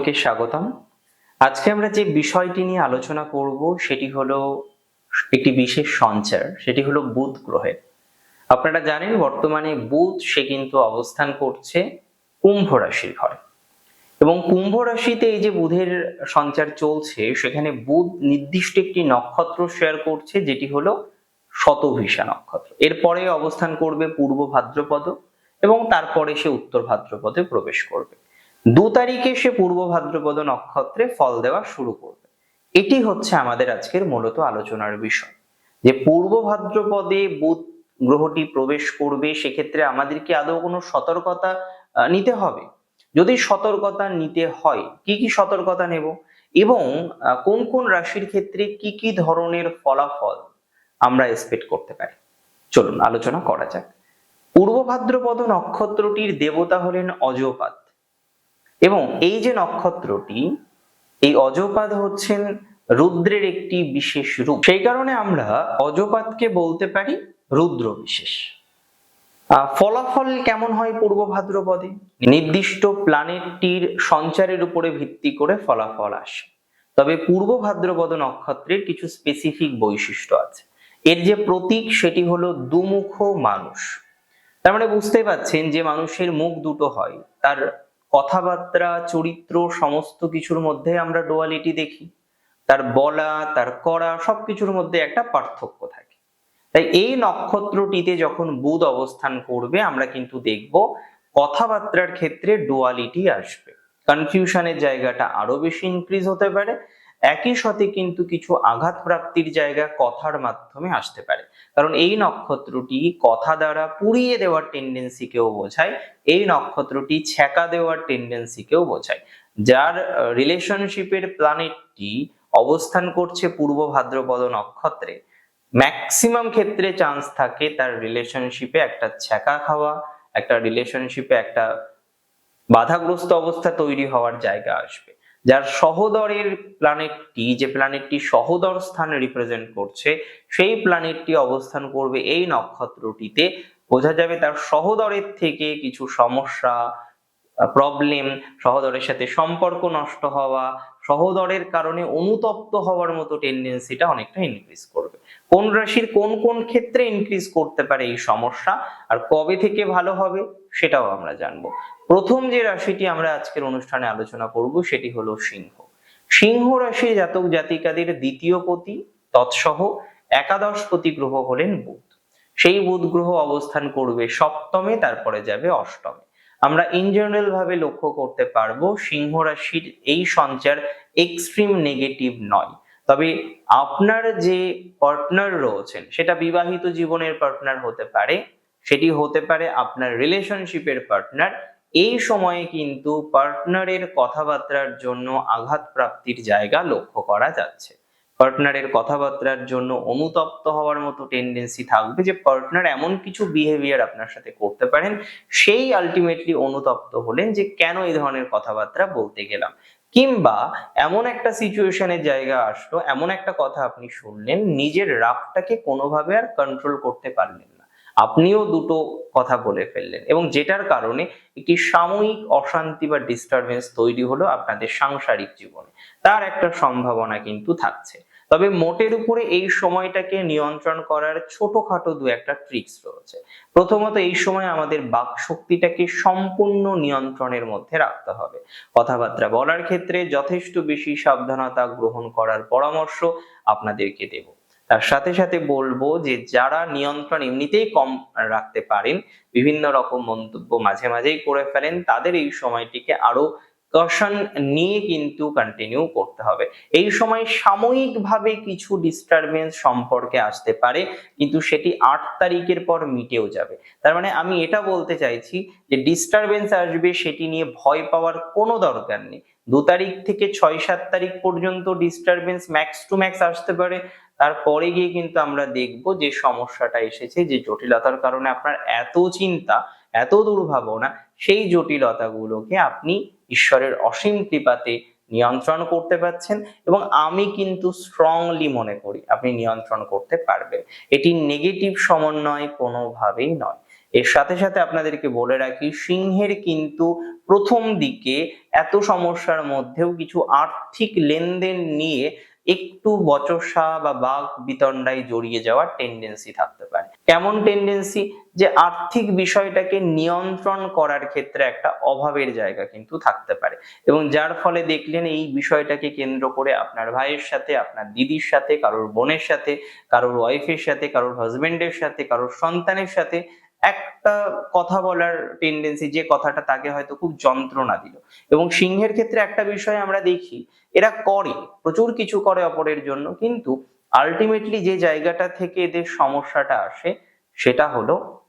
সকলকে স্বাগতম। আজকে আমরা যে বিষয়টি নিয়ে আলোচনা করব সেটি হলো একটি বিশেষ সঞ্চার, সেটি হলো বুধ গ্রহের। আপনারা জানেন বর্তমানে বুধ সে কিন্তু অবস্থান করছে কুম্ভ রাশির ঘরে। এবং কুম্ভ রাশিতে এই যে বুধের সঞ্চার চলছে, সেখানে বুধ নির্দিষ্ট একটি নক্ষত্র শেয়ার করছে, যেটি হলো শতভিসা নক্ষত্র। এরপরে অবস্থান করবে পূর্ব ভাদ্রপদ এবং তারপরে সে উত্তর ভাদ্রপদে প্রবেশ করবে। দু তারিখে সে পূর্ব ভাদ্রপদ নক্ষত্রে ফল দেওয়া শুরু করবে। এটি হচ্ছে আমাদের আজকের মূলত আলোচনার বিষয়। যে পূর্ব ভাদ্রপদে বুধ গ্রহটি প্রবেশ করবে, সেক্ষেত্রে আমাদেরকে আদৌ কোনো সতর্কতা নিতে হবে? যদি সতর্কতা নিতে হয়, কি কি সতর্কতা নেব? এবং কোন কোন রাশির ক্ষেত্রে কি কি ধরনের ফলাফল আমরা এক্সপেক্ট করতে পারি? চলুন আলোচনা করা যাক। পূর্ব ভাদ্রপদ নক্ষত্রটির দেবতা হলেন অজপাত। এবং এই যে নক্ষত্রটি, এই অজপাত হচ্ছেন রুদ্রের একটি বিশেষ রূপ। সেই কারণে আমরা অজপাতকে বলতে পারি রুদ্র বিশেষ। ফলাফল কেমন হয় পূর্ব ভাদ্রপদে? নির্দিষ্ট প্ল্যানেটটির সঞ্চারের উপরে ভিত্তি করে ফলাফল আসে। তবে পূর্ব ভাদ্রপদ নক্ষত্রের কিছু স্পেসিফিক বৈশিষ্ট্য আছে। এর যে প্রতীক সেটি হলো দুমুখ মানুষ। তার মানে বুঝতে পাচ্ছেন যে মানুষের মুখ দুটো হয়। তার কথাবার্তা, চরিত্র, সমস্ত কিছুর মধ্যে আমরা ডোয়ালিটি দেখি। তার বলা, তার করা, সবকিছুর মধ্যে একটা পার্থক্য থাকে। তাই এই নক্ষত্রটিতে যখন বুধ অবস্থান করবে, আমরা কিন্তু দেখব কথাবার্তার ক্ষেত্রে ডোয়ালিটি আসবে। কনফিউশনের জায়গাটা আরও বেশি ইনক্রিজ হতে পারে। একই সাথে কিন্তু কিছু আঘাত প্রাপ্তির জায়গা কথার মাধ্যমে আসতে পারে। কারণ এই নক্ষত্রটি কথা দ্বারা পুড়িয়ে দেওয়ার টেন্ডেন্সিকেও বোঝায়, এই নক্ষত্রটি ছ্যাঁকা দেওয়ার টেন্ডেন্সিকেও বোঝায়। যার রিলেশনশিপের প্ল্যানেটটি অবস্থান করছে পূর্ব ভাদ্রপদ নক্ষত্রে ম্যাক্সিমাম ক্ষেত্রে চান্স থাকে তার রিলেশনশিপে একটা ছ্যাঁকা খাওয়া, একটা রিলেশনশিপে একটা বাধাগ্রস্ত অবস্থা তৈরি হওয়ার জায়গা আসবে। যার সহদরের প্ল্যানেটটি যে প্ল্যানেটটি সহদর স্থানে রিপ্রেজেন্ট করছে, সেই প্ল্যানেটটি অবস্থান করবে এই নক্ষত্রটিতে। বোঝা যাবে তার সহদরের থেকে কিছু সমস্যা প্রবলেম সহদরের সাথে সম্পর্ক নষ্ট হওয়া, সহদরের কারণে অনুতপ্ত হওয়ার মতো টেন্ডেন্সিটা অনেকটা ইনক্রিজ করবে। কোন রাশির কোন কোন ক্ষেত্রে ইনক্রিজ করতে পারে এই সমস্যা, আর কবে থেকে ভালো হবে? সেটাও আমরা জানব। প্রথম যে রাশিটি আমরা আজকের অনুষ্ঠানে আলোচনা করব সেটি হলো সিংহ। সিংহ রাশির জাতক জাতিকাদের দ্বিতীয় পতি, তৎসহ একাদশ পতি গ্রহ হলেন বুধ। সেই বুধ গ্রহ অবস্থান করবে সপ্তমে, তারপরে যাবে অষ্টমে। আমরা ইন জেনারেল ভাবে লক্ষ্য করতে পারব সিংহ রাশির এই সঞ্চার এক্সট্রিম নেগেটিভ নয়। তবে আপনার যে পার্টনার রয়েছেন, সেটা বিবাহিত জীবনের পার্টনার হতে পারে সেটি হতে পারে আপনার রিলেশনশিপের পার্টনার এই সময়ে কিন্তু পার্টনারের কথাবার্তার জন্য আঘাত প্রাপ্তির জায়গা লক্ষ্য করা যাচ্ছে। পার্টনারের কথাবার্তার জন্য অনুতপ্ত হওয়ার মতো টেন্ডেন্সি থাকবে যে পার্টনার এমন কিছু বিহেভিয়ার আপনার সাথে করতে পারেন, সেই আলটিমেটলি অনুতপ্ত হলেন যে কেন এই ধরনের কথাবার্তা বলতে গেলাম। কিংবা এমন একটা সিচুয়েশনের জায়গা আসলো, এমন একটা কথা আপনি শুনলেন, নিজের রাগটাকে কোনোভাবে আর কন্ট্রোল করতে পারলেন না। আপনিও দুটো কথা বলে ফেললেন এবং যেটার কারণে একটি সাময়িক অশান্তি বা ডিস্টারবেন্স তৈরি হলো আপনাদের সাংসারিক জীবনে। তার একটা সম্ভাবনা কিন্তু থাকছে। তবে মোটের উপরে এই সময়টাকে নিয়ন্ত্রণ করার ছোটখাটো দু একটা ট্রিক্স রয়েছে। প্রথমত এই সময় আমাদের বাক শক্তিটাকে সম্পূর্ণ নিয়ন্ত্রণের মধ্যে রাখতে হবে। কথাবার্তা বলার ক্ষেত্রে যথেষ্ট বেশি সাবধানতা গ্রহণ করার পরামর্শ আপনাদেরকে দেব। তার সাথে সাথে বলব যে, যারা নিয়ন্ত্রণ এমনিতেই কম রাখতে পারেন, বিভিন্ন রকম মন্তব্য মাঝে মাঝেই করে ফেলেন, তাদের এই সময়টিকে আরও কশন নিয়ে কিন্তু কন্টিনিউ করতে হবে। এই সময় সাময়িকভাবে কিছু ডিস্টারবেন্স সম্পর্কে আসতে পারে, কিন্তু সেটি আট তারিখের পর মিটেও যাবে। তার মানে আমি এটা বলতে চাইছি যে ডিস্টারবেন্স আসবে সেটি নিয়ে ভয় পাওয়ার কোনো দরকার নেই। দু তারিখ থেকে ছয় সাত তারিখ পর্যন্ত ডিস্টারবেন্স ম্যাক্স টু ম্যাক্স আসতে পারে। তারপরে গিয়ে কিন্তু আমরা দেখব যে সমস্যাটা এসেছে, যে জটিলতার কারণে আপনার এত চিন্তা, এত দুর্ভাবনা, সেই জটিলতাগুলোকে আপনি ঈশ্বরের অসীম কৃপাতে নিয়ন্ত্রণ করতে পারছেন এবং আমি কিন্তু স্ট্রংলি মনে করি আপনি নিয়ন্ত্রণ করতে পারবেন। এটি নেগেটিভ সমন্বয় কোনোভাবেই নয়। এর সাথে সাথে আপনাদেরকে বলে রাখি, সিংহের কিন্তু প্রথম দিকে এত সমস্যার মধ্যেও কিছু আর্থিক লেনদেন নিয়ে একটু বচসা বা বাঘ বিতণ্ডায় জড়িয়ে যাওয়ার টেন্ডেন্সি থাকতে পারে। কেমন টেন্ডেন্সি যে আর্থিক বিষয়টাকে নিয়ন্ত্রণ করার ক্ষেত্রে একটা অভাবের জায়গা কিন্তু থাকতে পারে। এবং যার ফলে দেখলেন এই বিষয়টাকে কেন্দ্র করে আপনার ভাইয়ের সাথে, আপনার দিদির সাথে, কারোর বোনের সাথে, কারোর ওয়াইফের সাথে, কারোর হাজবেন্ডের সাথে, কারোর সন্তানের সাথে একটা কথা বলার টেন্ডেন্সি যে কথাটা তাকে হয়তো খুব যন্ত্রণা দিল। এবং সিংহের ক্ষেত্রে একটা বিষয় আমরা দেখি, এরা করে, প্রচুর কিছু করে অপরের জন্য, কিন্তু আলটিমেটলি যে জায়গাটা থেকে এদের সমস্যাটা আসে, সেটা হলো,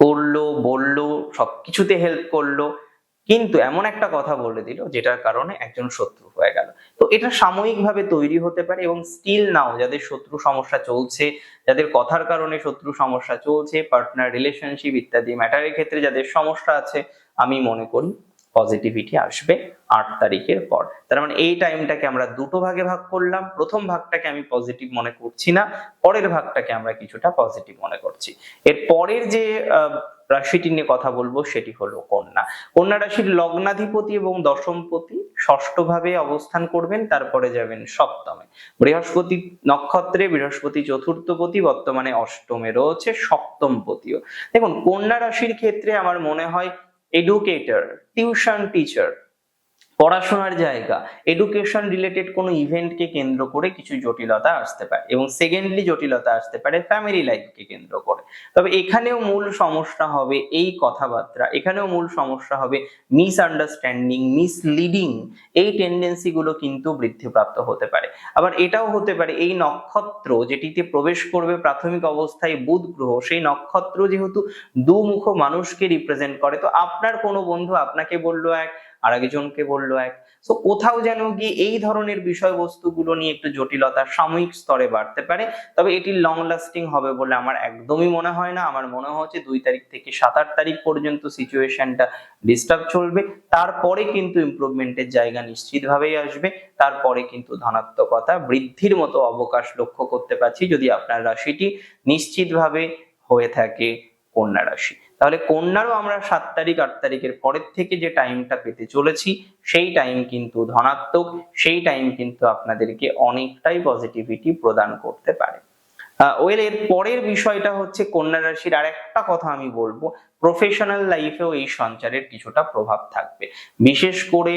করল, বলল, সবকিছুতে হেল্প করল কিন্তু এমন একটা কথা বলে দিল, যেটার কারণে একজন শত্রু হয়ে গেল। তো এটা সাময়িকভাবে তৈরি হতে পারে এবং স্টিল নাও যাদের শত্রু সমস্যা চলছে, যাদের কথার কারণে শত্রু সমস্যা চলছে পার্টনার রিলেশনশিপ ইত্যাদি ম্যাটারের ক্ষেত্রে যাদের সমস্যা আছে, আমি মনে করি পজিটিভিটি আসবে আট তারিখের পর। তার মানে এই টাইমটাকে আমরা দুটো ভাগে ভাগ করলাম। প্রথম ভাগটাকে আমি পজিটিভ মনে করছি না, পরের ভাগটাকে আমরা কিছুটা পজিটিভ মনে করছি। এর পরের যে রাশিটি নিয়ে কথা বলব সেটি হলো কন্যা। কন্যা রাশির লগ্নাধিপতি এবং দশমপতি ষষ্ঠ ভাবে অবস্থান করবেন, তারপরে যাবেন সপ্তমে। বৃহস্পতি নক্ষত্রে বৃহস্পতি চতুর্থপতি, বর্তমানে অষ্টমে রয়েছে সপ্তম পতিও দেখুন, কন্যা রাশির ক্ষেত্রে আমার মনে হয় educator, tuition teacher, পড়াশোনার জায়গা এডুকেশন রিলেটেড কোনো ইভেন্টকে কেন্দ্র করে কিছু জটিলতা আসতে পারে এবং সেকেন্ডলি জটিলতা আসতে পারে ফ্যামিলি লাইফকে কেন্দ্র করে। তবে এখানেও মূল সমস্যা হবে এই কথাবার্তা, এখানেও মূল সমস্যা হবে মিস আন্ডারস্ট্যান্ডিং মিসলিডিং এই টেন্ডেন্সিগুলো কিন্তু বৃদ্ধিপ্রাপ্ত হতে পারে। আবার এটাও হতে পারে এই নক্ষত্র যেটিতে প্রবেশ করবে প্রাথমিক অবস্থায় বুধ গ্রহ, সেই নক্ষত্র যেহেতু দুমুখ মানুষকে রিপ্রেজেন্ট করে, তো আপনার কোনো বন্ধু আপনাকে বলল এক আর একজনকে বলল এক তো কোথাও যেন গিয়ে এই ধরনের বিষয়বস্তুগুলো নিয়ে একটু জটিলতা সাময়িক স্তরে বাড়তে পারে, তবে এটি লং লাস্টিং হবে বলে আমার একদমই মনে হয় না। আমার মনে হচ্ছে দুই তারিখ থেকে সাত আট তারিখ পর্যন্ত সিচুয়েশনটা ডিস্টার্ব চলবে। তারপরে কিন্তু ইমপ্রুভমেন্টের জায়গা নিশ্চিতভাবেই আসবে। তারপরে কিন্তু ধনাত্মকতা বৃদ্ধির মতো অবকাশ লক্ষ্য করতে পারছি যদি আপনার রাশিটি নিশ্চিতভাবে হয়ে থাকে কন্যা রাশি। তাহলে কন্যারও আমরা সাত তারিখ, আট তারিখের পরের থেকে যে টাইমটা পেতে চলেছি, সেই টাইম কিন্তু ধনাত্মক, সেই টাইম কিন্তু আপনাদেরকে অনেকটাই পজিটিভিটি প্রদান করতে পারে। ওয়েল এর পরের বিষয়টা হচ্ছে কন্যা রাশির আর একটা কথা আমি বলব প্রফেশনাল লাইফেও এই সঞ্চারের কিছুটা প্রভাব থাকবে। বিশেষ করে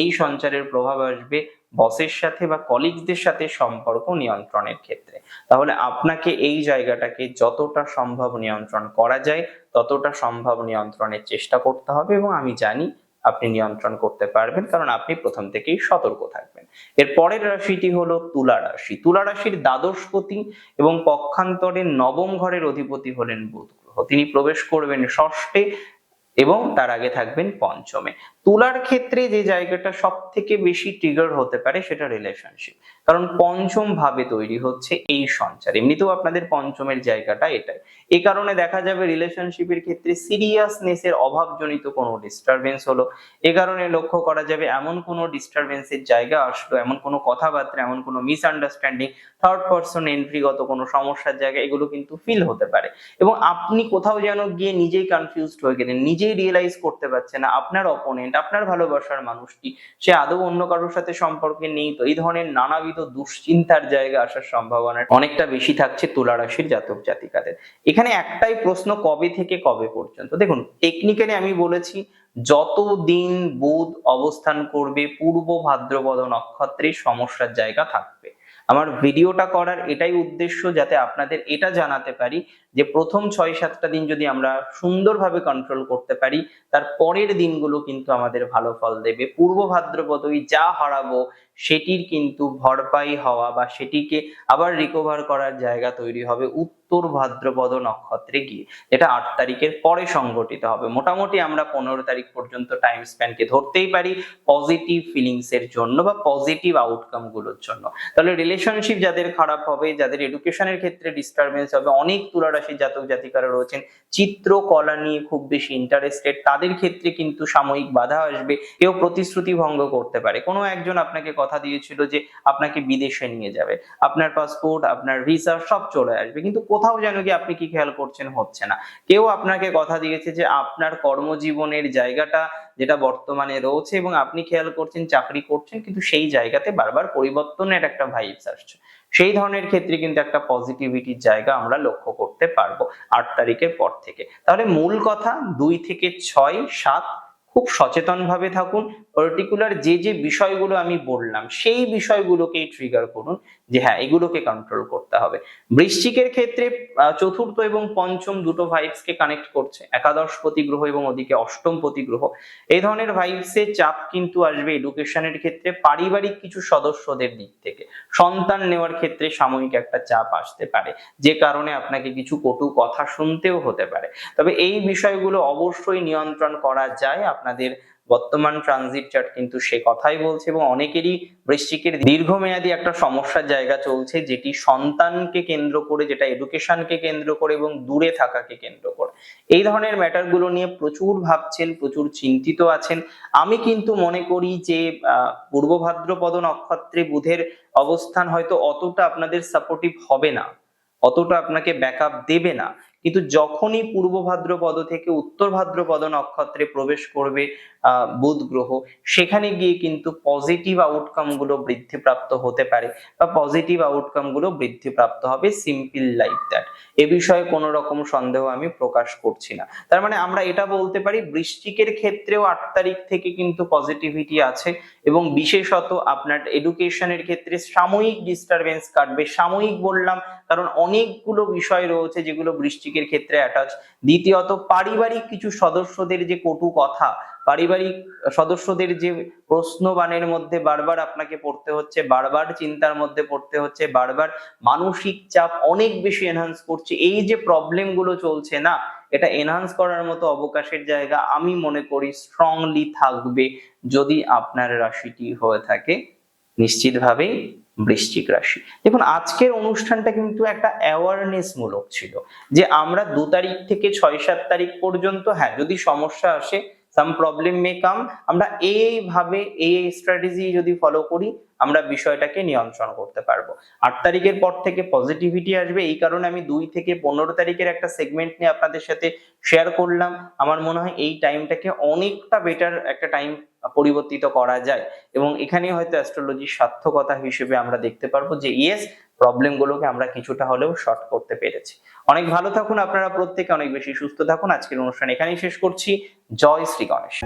এই সঞ্চারের প্রভাব আসবে বসের সাথে বা কলিগদের সাথে সম্পর্ক নিয়ন্ত্রণের ক্ষেত্রে। তাহলে আপনাকে এই জায়গাটাকে যতটা সম্ভব নিয়ন্ত্রণ করা যায়, ততটা সম্ভব নিয়ন্ত্রণের চেষ্টা করতে হবে এবং আমি জানি আপনি নিয়ন্ত্রণ করতে পারবেন কারণ আপনি প্রথম থেকেই সতর্ক থাকবেন। এর পরের রাশিটি হলো তুলা রাশি। তুলা রাশির দ্বাদশপতি এবং পক্ষান্তরে নবম ঘরের অধিপতি হলেন বুধ গ্রহ। তিনি প্রবেশ করবেন ষষ্ঠে এবং তার আগে থাকবেন পঞ্চমে। তুলার ক্ষেত্রে যে জায়গাটা সব থেকে বেশি ট্রিগার হতে পারে সেটা রিলেশনশিপ কারণ পঞ্চম ভাবে তৈরি হচ্ছে এই সঞ্চার। এমনিতেও আপনাদের পঞ্চমের জায়গাটা এটাই। এ কারণে দেখা যাবে রিলেশনশিপের ক্ষেত্রে সিরিয়াসনেসের অভাবজনিত কোনো ডিস্টারবেন্স হলো। এ কারণে লক্ষ্য করা যাবে এমন কোনো ডিস্টারবেন্সের জায়গা আসলো, এমন কোনো কথাবার্তা, এমন কোনো মিসআন্ডারস্ট্যান্ডিং থার্ড পার্সন এন্ট্রিগত কোনো সমস্যার জায়গা, এগুলো কিন্তু ফিল হতে পারে। এবং আপনি কোথাও যেন গিয়ে নিজেই কনফিউজড হয়ে গেলেন, নিজেই রিয়েলাইজ করতে পারছেন না, আপনার অপোনেন্ট আপনার ভালোবাসার মানুষটি, সে আদৌ অন্য কারোর সাথে সম্পর্কে নেই তো, এই ধরনের নানাবিধ দুশ্চিন্তার জায়গা আসার সম্ভাবনা অনেকটা বেশি থাকছে তুলা রাশির জাতক জাতিকাদের। এখানে একটাই প্রশ্ন, কবে থেকে কবে পর্যন্ত? দেখুন টেকনিক্যালি আমি বলেছি যত দিন বুধ অবস্থান করবে, পূর্ব ভাদ্রপদ নক্ষত্রে সমস্যার জায়গা থাকবে। আমার ভিডিওটা করার এটাই উদ্দেশ্য যাতে আপনাদের এটা জানাতে পারি যে প্রথম ছয় সাতটা দিন যদি আমরা সুন্দরভাবে কন্ট্রোল করতে পারি, তার পরের দিনগুলো কিন্তু আমাদের ভালো ফল দেবে। পূর্ব ভাদ্রপদই যা হারাবো, সেটির কিন্তু ভরপাই হওয়া বা সেটিকে আবার রিকভার করার জায়গা তৈরি হবে উত্তর ভাদ্রপদ নক্ষত্রে গিয়ে, যেটা আট তারিখের পরে সংগঠিত হবে। মোটামুটি আমরা পনেরো তারিখ পর্যন্ত টাইম স্প্যানকে ধরতেই পারি পজিটিভ ফিলিংস এর জন্য বা পজিটিভ আউটকামগুলোর জন্য। তাহলে রিলেশনশিপ যাদের খারাপ হবে, যাদের এডুকেশনের ক্ষেত্রে ডিস্টারবেন্স হবে, অনেক তুলা রাশির জাতক জাতিকারা রয়েছেন, চিত্রকলা নিয়ে খুব বেশি ইন্টারেস্টেড তাদের ক্ষেত্রে কিন্তু সাময়িক বাধা আসবে, কেউ প্রতিশ্রুতি ভঙ্গ করতে পারে। কোনো একজন আপনাকে কথা দিয়েছিল যে আপনাকে বিদেশে নিয়ে যাবে, আপনার পাসপোর্ট আপনার ভিসা সব চলে আসবে, কিন্তু কোথাও যেন কি আপনি কি খেয়াল করছেন হচ্ছে না। কেউ আপনাকে কথা দিয়েছে যে আপনার কর্মজীবনের জায়গাটা যেটা বর্তমানে রয়েছে এবং আপনি খেয়াল করছেন চাকরি করছেন, কিন্তু সেই জায়গাতে বারবার পরিবর্তনের একটা ভাইবস আসছে। সেই ধরনের ক্ষেত্রে কিন্তু একটা পজিটিভিটির জায়গা আমরা লক্ষ্য করতে পারব আট তারিখের পর থেকে। তাহলে মূল কথা দুই থেকে ছয়, সাত খুব সচেতন ভাবে থাকুন। পার্টিকুলার যে যে বিষয়গুলো আমি বললাম, সেই বিষয়গুলোকেই ট্রিগার করুন যে হ্যাঁ এগুলোকে কন্ট্রোল করতে হবে। বৃশ্চিকের ক্ষেত্রে চতুর্থ এবং পঞ্চম দুটো ভাইবস কে কানেক্ট করছে। একাদশ পতি গ্রহ এবং ওদিকে অষ্টম পতি গ্রহ এই ধরনের ভাইবসে চাপ কিন্তু আসবে এডুকেশনের ক্ষেত্রে পারিবারিক কিছু সদস্যদের দিক থেকে। সন্তান নেওয়ার ক্ষেত্রে সাময়িক একটা চাপ আসতে পারে, যে কারণে আপনাকে কিছু কটু কথা শুনতেও হতে পারে। তবে এই বিষয়গুলো অবশ্যই নিয়ন্ত্রণ করা যায় আপনাদের বর্তমান ট্রানজিট চার্ট কিন্তু সে কথাই বলছে এবং অনেকেরই বৃশ্চিকের দীর্ঘমেয়াদী একটা সমস্যার জায়গা চলছে, যেটি সন্তানকে কেন্দ্র করে, যেটা এডুকেশনকে কেন্দ্র করে এবং দূরে থাকাকে কেন্দ্র করে। এই ধরনের ম্যাটারগুলো নিয়ে প্রচুর ভাবছেন, প্রচুর চিন্তিত আছেন। আমি কিন্তু মনে করি যে পূর্ব ভাদ্রপদ নক্ষত্রে বুধের অবস্থান হয়তো অতটা আপনাদের সাপোর্টিভ হবে না, অতটা আপনাকে ব্যাকআপ দেবে না। কিন্তু যখনই পূর্ব ভাদ্রপদ থেকে উত্তর ভাদ্রপদ নক্ষত্রে প্রবেশ করবে বুধ গ্রহ, সেখানে গিয়ে কিন্তু পজিটিভ আউটকামগুলো বৃদ্ধিপ্রাপ্ত হতে পারে বা পজিটিভ আউটকামগুলো বৃদ্ধিপ্রাপ্ত হবে সিম্পল লাইক দ্যাট এ বিষয়ে কোনো রকম সন্দেহ আমি প্রকাশ করছি না। তার মানে আমরা এটা বলতে পারি, বৃশ্চিকের ক্ষেত্রেও আট তারিখ থেকে কিন্তু পজিটিভিটি আছে এবং বিশেষত আপনার এডুকেশনের ক্ষেত্রে সাময়িক ডিস্টারবেন্স কাটবে। সাময়িক বললাম, কারণ অনেকগুলো বিষয় রয়েছে যেগুলো বৃশ্চিকের ক্ষেত্রে অ্যাটাচ দ্বিতীয়ত, পারিবারিক কিছু সদস্যদের যে কটু কথা, পারিবারিক সদস্যদের যে প্রশ্নবাণের মধ্যে বারবার আপনাকে পড়তে হচ্ছে, বারবার চিন্তার মধ্যে পড়তে হচ্ছে, বারবার মানসিক চাপ অনেক বেশি এনহান্স করছে, এই যে প্রবলেমগুলো চলছে না, এটা এনহান্স করার মতো অবকাশের জায়গা আমি মনে করি স্ট্রংলি থাকবে যদি আপনার রাশিটি হয়ে থাকে। নিশ্চিতভাবেই বৃশ্চিক রাশি। দেখুন, আজকের অনুষ্ঠানটা কিন্তু একটা অ্যাওয়ারনেস মূলক ছিল যে আমরা দু তারিখ থেকে ছয় সাত তারিখ পর্যন্ত হ্যাঁ যদি সমস্যা আসে সাম প্রবলেম মে কাম আমরা এইভাবে এই স্ট্র্যাটেজি যদি ফলো করি, আমরা বিষয়টাকে নিয়ন্ত্রণ করতে পারব। আট তারিখের পর থেকে পজিটিভিটি আসবে, এই কারণে আমি দুই থেকে পনেরো তারিখের একটা সেগমেন্ট নিয়ে আপনাদের সাথে শেয়ার করলাম। আমার মনে হয় এই টাইমটাকে অনেকটা বেটার একটা টাইম পরিবর্তিত করা যায়। এবং এখানে হয়তো অ্যাস্ট্রোলজির সার্থকতা হিসেবে আমরা দেখতে পারব যে ইয়েস প্রবলেমগুলোকে আমরা কিছুটা হলেও শর্ট করতে পেরেছি। অনেক ভালো থাকুন আপনারা প্রত্যেকে, অনেক বেশি সুস্থ থাকুন। আজকের অনুষ্ঠান এখানেই শেষ করছি। জয় শ্রী গণেশ